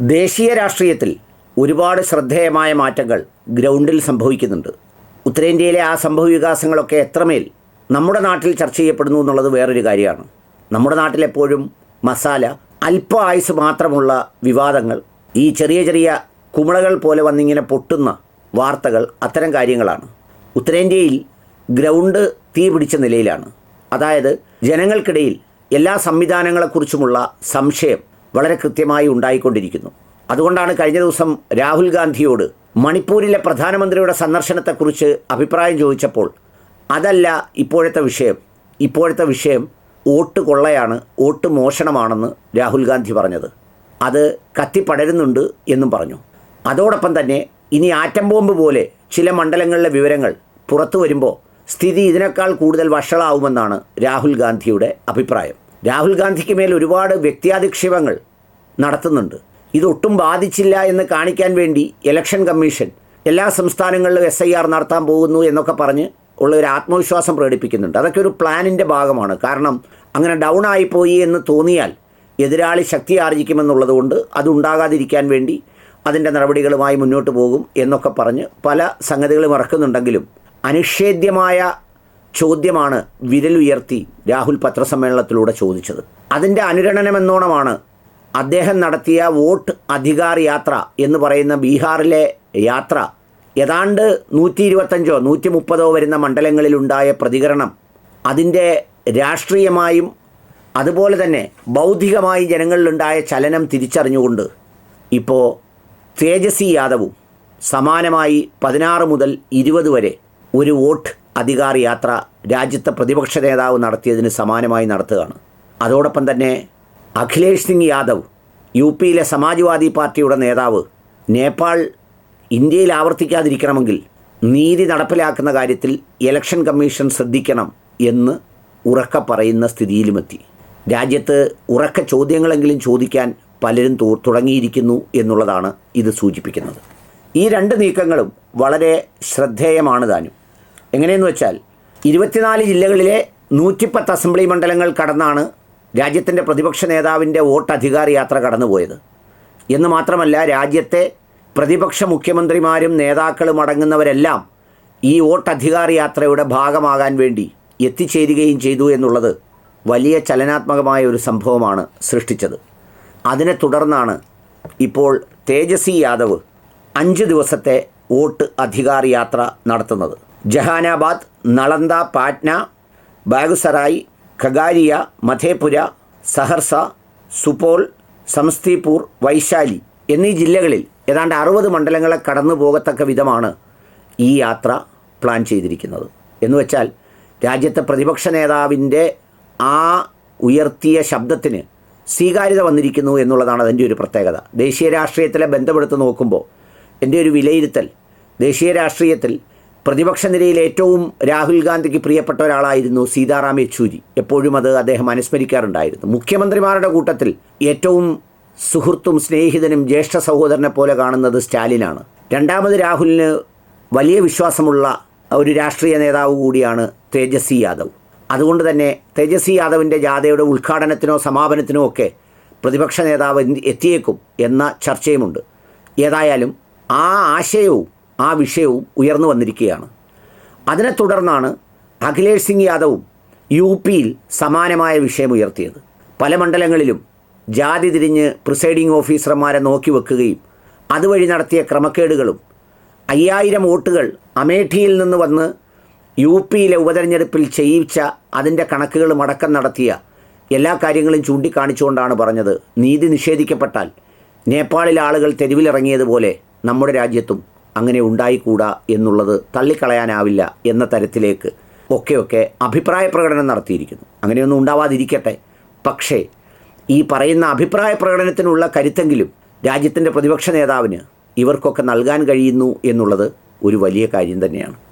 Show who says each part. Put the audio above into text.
Speaker 1: ദേശീയ രാഷ്ട്രീയത്തിൽ ഒരുപാട് ശ്രദ്ധേയമായ മാറ്റങ്ങൾ ഗ്രൗണ്ടിൽ സംഭവിക്കുന്നുണ്ട്. ഉത്തരേന്ത്യയിലെ ആ സംഭവ വികാസങ്ങളൊക്കെ എത്രമേൽ നമ്മുടെ നാട്ടിൽ ചർച്ച ചെയ്യപ്പെടുന്നു എന്നുള്ളത് വേറൊരു കാര്യമാണ്. നമ്മുടെ നാട്ടിലെപ്പോഴും മസാല അല്പ ആയുസ് മാത്രമുള്ള വിവാദങ്ങൾ ഈ ചെറിയ ചെറിയ കുമിളകൾ പോലെ വന്നിങ്ങനെ പൊട്ടുന്ന വാർത്തകൾ അത്തരം കാര്യങ്ങളാണ്. ഉത്തരേന്ത്യയിൽ ഗ്രൗണ്ട് തീ പിടിച്ച നിലയിലാണ്. അതായത് ജനങ്ങൾക്കിടയിൽ എല്ലാ സംവിധാനങ്ങളെക്കുറിച്ചുമുള്ള സംശയം വളരെ കൃത്യമായി ഉണ്ടായിക്കൊണ്ടിരിക്കുന്നു. അതുകൊണ്ടാണ് കഴിഞ്ഞ ദിവസം രാഹുൽ ഗാന്ധിയോട് മണിപ്പൂരിലെ പ്രധാനമന്ത്രിയുടെ സന്ദർശനത്തെക്കുറിച്ച് അഭിപ്രായം ചോദിച്ചപ്പോൾ അതല്ല ഇപ്പോഴത്തെ വിഷയം ഇപ്പോഴത്തെ വിഷയം വോട്ട് കൊള്ളയാണ് വോട്ട് മോഷണമാണെന്ന് രാഹുൽ ഗാന്ധി പറഞ്ഞത്. അത് കത്തിപ്പടരുന്നുണ്ട് എന്നും പറഞ്ഞു. അതോടൊപ്പം തന്നെ ഇനി ആറ്റം ബോംബ് പോലെ ചില മണ്ഡലങ്ങളിലെ വിവരങ്ങൾ പുറത്തു വരുമ്പോൾ സ്ഥിതി ഇതിനേക്കാൾ കൂടുതൽ വഷളാവുമെന്നാണ് രാഹുൽ ഗാന്ധിയുടെ അഭിപ്രായം. രാഹുൽ ഗാന്ധിക്ക് മേൽ ഒരുപാട് വ്യക്തിയാധിക്ഷേപങ്ങൾ നടത്തുന്നുണ്ട്. ഇതൊട്ടും ബാധിച്ചില്ല എന്ന് കാണിക്കാൻ വേണ്ടി ഇലക്ഷൻ കമ്മീഷൻ എല്ലാ സംസ്ഥാനങ്ങളിലും എസ് ഐ ആർ നടത്താൻ പോകുന്നു എന്നൊക്കെ പറഞ്ഞ് ഉള്ള ഒരു ആത്മവിശ്വാസം പ്രകടിപ്പിക്കുന്നുണ്ട്. അതൊക്കെ ഒരു പ്ലാനിന്റെ ഭാഗമാണ്. കാരണം അങ്ങനെ ഡൗൺ ആയിപ്പോയി എന്ന് തോന്നിയാൽ എതിരാളി ശക്തി ആർജിക്കുമെന്നുള്ളത് കൊണ്ട് അതുണ്ടാകാതിരിക്കാൻ വേണ്ടി അതിന്റെ നടപടികളുമായി മുന്നോട്ട് പോകും എന്നൊക്കെ പറഞ്ഞ് പല സംഗതികളും ഇറക്കുന്നുണ്ടെങ്കിലും അനിഷേധ്യമായ ചോദ്യമാണ് വിരലുയർത്തി രാഹുൽ പത്രസമ്മേളനത്തിലൂടെ ചോദിച്ചത്. അതിന്റെ അനുരണനമെന്നോണമാണ് അദ്ദേഹം നടത്തിയ വോട്ട് അധികാർ യാത്ര എന്ന് പറയുന്ന ബീഹാറിലെ യാത്ര. ഏതാണ്ട് നൂറ്റി ഇരുപത്തഞ്ചോ നൂറ്റി മുപ്പതോ വരുന്ന മണ്ഡലങ്ങളിലുണ്ടായ പ്രതികരണം അതിന്റെ രാഷ്ട്രീയമായും അതുപോലെ തന്നെ ബൗദ്ധികമായി ജനങ്ങളിലുണ്ടായ ചലനം തിരിച്ചറിഞ്ഞുകൊണ്ട് ഇപ്പോൾ തേജസ്വി യാദവും സമാനമായി പതിനാറ് മുതൽ ഇരുപത് വരെ ഒരു വോട്ട് അധികാർ യാത്ര രാജ്യത്തെ പ്രതിപക്ഷ നേതാവ് നടത്തിയതിന് സമാനമായി നടത്തുകയാണ്. അതോടൊപ്പം തന്നെ അഖിലേഷ് സിംഗ് യാദവ് യു പിയിലെ സമാജ്വാദി പാർട്ടിയുടെ നേതാവ് നേപ്പാൾ ഇന്ത്യയിൽ ആവർത്തിക്കാതിരിക്കണമെങ്കിൽ നീതി നടപ്പിലാക്കുന്ന കാര്യത്തിൽ ഇലക്ഷൻ കമ്മീഷൻ ശ്രദ്ധിക്കണം എന്ന് ഉറക്ക പറയുന്ന സ്ഥിതിയിലുമെത്തി. രാജ്യത്ത് ഉറക്ക ചോദ്യങ്ങളെങ്കിലും ചോദിക്കാൻ പലരും തുടങ്ങിയിരിക്കുന്നു എന്നുള്ളതാണ് ഇത് സൂചിപ്പിക്കുന്നത്. ഈ രണ്ട് നീക്കങ്ങളും വളരെ ശ്രദ്ധേയമാണ് താനും. എങ്ങനെയെന്ന് വെച്ചാൽ ഇരുപത്തിനാല് ജില്ലകളിലെ നൂറ്റിപ്പത്ത് അസംബ്ലി മണ്ഡലങ്ങൾ കടന്നാണ് രാജ്യത്തിന്റെ പ്രതിപക്ഷ നേതാവിന്റെ വോട്ട് അധികാര യാത്ര കടന്നുപോയത്. എന്ന് മാത്രമല്ല രാജ്യത്തെ പ്രതിപക്ഷ മുഖ്യമന്ത്രിമാരും നേതാക്കളും അടങ്ങുന്നവരെല്ലാം ഈ വോട്ട് അധികാര യാത്രയുടെ ഭാഗമാകാൻ വേണ്ടി എത്തിച്ചേരുകയും ചെയ്തു എന്നുള്ളത് വലിയ ചലനാത്മകമായ ഒരു സംഭവമാണ് സൃഷ്ടിച്ചത്. അതിനെ തുടർന്നാണ് ഇപ്പോൾ തേജസ്വി യാദവ് അഞ്ച് ദിവസത്തെ വോട്ട് അധികാർ യാത്ര നടത്തുന്നത്. ജഹാനാബാദ് നളന്ദ പാറ്റ്ന ബാഗുസറായി ഖഗാരിയ മധേപുര സഹർസ സുപോൾ സംസ്തിപൂർ വൈശാലി എന്നീ ജില്ലകളിൽ ഏതാണ്ട് അറുപത് മണ്ഡലങ്ങളെ കടന്നു പോകത്തക്ക വിധമാണ് ഈ യാത്ര പ്ലാൻ ചെയ്തിരിക്കുന്നത്. എന്ന് വെച്ചാൽ രാജ്യത്തെ പ്രതിപക്ഷ നേതാവിന്റെ ആ ഉയർത്തിയ ശബ്ദത്തിന് സ്വീകാര്യത വന്നിരിക്കുന്നു എന്നുള്ളതാണ് അതിന്റെ ഒരു പ്രത്യേകത. ദേശീയ രാഷ്ട്രീയത്തിലെ ബന്ധപ്പെടുത്ത് നോക്കുമ്പോൾ എന്റെ ഒരു വിലയിരുത്തൽ ദേശീയ രാഷ്ട്രീയത്തിൽ പ്രതിപക്ഷ നിരയിൽ ഏറ്റവും രാഹുൽ ഗാന്ധിക്ക് പ്രിയപ്പെട്ട ഒരാളായിരുന്നു സീതാറാം യെച്ചൂരി. എപ്പോഴും അത് അദ്ദേഹം അനുസ്മരിക്കാറുണ്ടായിരുന്നു. മുഖ്യമന്ത്രിമാരുടെ കൂട്ടത്തിൽ ഏറ്റവും സുഹൃത്തും സ്നേഹിതനും ജ്യേഷ്ഠ സഹോദരനെ പോലെ കാണുന്നത് സ്റ്റാലിനാണ്. രണ്ടാമത് രാഹുലിന് വലിയ വിശ്വാസമുള്ള ഒരു രാഷ്ട്രീയ നേതാവ് കൂടിയാണ് തേജസ്വി യാദവ്. അതുകൊണ്ട് തന്നെ തേജസ്വി യാദവിന്റെ ജാഥയുടെ ഉദ്ഘാടനത്തിനോ സമാപനത്തിനോ ഒക്കെ പ്രതിപക്ഷ നേതാവ് എത്തിയേക്കും എന്ന ചർച്ചയുമുണ്ട്. ഏതായാലും ആ ആശയവും ആ വിഷയവും ഉയർന്നു വന്നിരിക്കുകയാണ്. അതിനെ തുടർന്നാണ് അഖിലേഷ് സിംഗ് യാദവും യു പിയിൽ സമാനമായ വിഷയം ഉയർത്തിയത്. പല മണ്ഡലങ്ങളിലും ജാതി തിരിഞ്ഞ് പ്രിസൈഡിംഗ് ഓഫീസർമാരെ നോക്കി വെക്കുകയും അതുവഴി നടത്തിയ ക്രമക്കേടുകളും അയ്യായിരം വോട്ടുകൾ അമേഠിയിൽ നിന്ന് വന്ന് യു പിയിലെ ഉപതെരഞ്ഞെടുപ്പിൽ ചെയ്യിച്ച അതിന്റെ കണക്കുകളും അടക്കം നടത്തിയ എല്ലാ കാര്യങ്ങളും ചൂണ്ടിക്കാണിച്ചുകൊണ്ടാണ് പറഞ്ഞത്. നീതി നിഷേധിക്കപ്പെട്ടാൽ നേപ്പാളിലെ ആളുകൾ തെരുവിലിറങ്ങിയതുപോലെ നമ്മുടെ രാജ്യത്തും അങ്ങനെ ഉണ്ടായിക്കൂടാ എന്നുള്ളത് തള്ളിക്കളയാനാവില്ല എന്ന തരത്തിലേക്ക് ഒക്കെയൊക്കെ അഭിപ്രായ പ്രകടനം നടത്തിയിരിക്കുന്നു. അങ്ങനെയൊന്നും ഉണ്ടാവാതിരിക്കട്ടെ. പക്ഷേ ഈ പറയുന്ന അഭിപ്രായ പ്രകടനത്തിനുള്ള കരുത്തെങ്കിലും രാജ്യത്തിന്റെ പ്രതിപക്ഷ നേതാവിന് ഇവർക്കൊക്കെ നൽകാൻ കഴിയുന്നു എന്നുള്ളത് ഒരു വലിയ കാര്യം തന്നെയാണ്.